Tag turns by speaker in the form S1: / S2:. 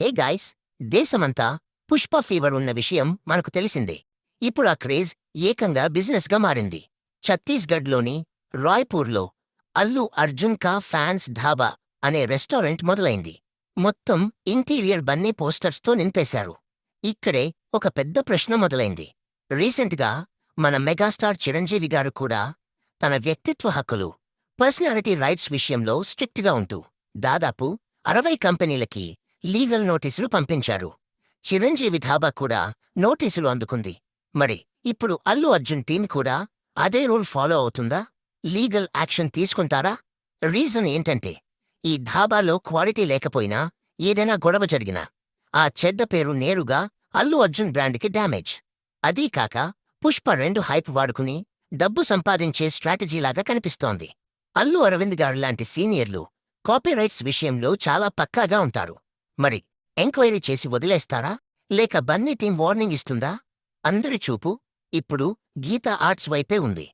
S1: Hey guys దేశమంతా Pushpa fever ఉన్న విషయం మనకు తెలిసిందే. ఇప్పుడు ఆ క్రేజ్ ఏకంగా బిజినెస్గా మారింది. ఛత్తీస్గఢ్లోని రాయ్పూర్లో అల్లు అర్జున్ కా ఫ్యాన్స్ ధాబా అనే రెస్టారెంట్ మొదలైంది. మొత్తం ఇంటీరియర్ బన్నీ పోస్టర్స్తో నింపేశారు. ఇక్కడే ఒక పెద్ద ప్రశ్న మొదలైంది. రీసెంట్గా మన మెగాస్టార్ చిరంజీవి గారు కూడా తన వ్యక్తిత్వ హక్కులు పర్సనాలిటీ రైట్స్ విషయంలో స్ట్రిక్ట్గా ఉంటూ దాదాపు అరవై కంపెనీలకి లీగల్ నోటీసులు పంపించారు. చిరంజీవి ధాబా కూడా నోటీసులు అందుకుంది. మరి ఇప్పుడు అల్లు అర్జున్ టీం కూడా అదే రూల్ ఫాలో అవుతుందా? లీగల్ యాక్షన్ తీసుకుంటారా? రీజన్ ఏంటంటే ఈ ధాబాలో క్వాలిటీ లేకపోయినా ఏదైనా గొడవ జరిగినా ఆ చెడ్డ పేరు నేరుగా అల్లు అర్జున్ బ్రాండ్కి డ్యామేజ్. అదీ కాక పుష్ప రెండు హైప్ వాడుకుని డబ్బు సంపాదించే స్ట్రాటజీలాగా కనిపిస్తోంది. అల్లు అరవింద్ గారు లాంటి సీనియర్లు కాపీరైట్స్ విషయంలో చాలా పక్కాగా ఉంటారు. మరి ఎంక్వైరీ చేసి వదిలేస్తారా? లేక బన్నీ టీం వార్నింగ్ ఇస్తుందా? అందరి చూపు ఇప్పుడు గీతా ఆర్ట్స్ వైపే ఉంది.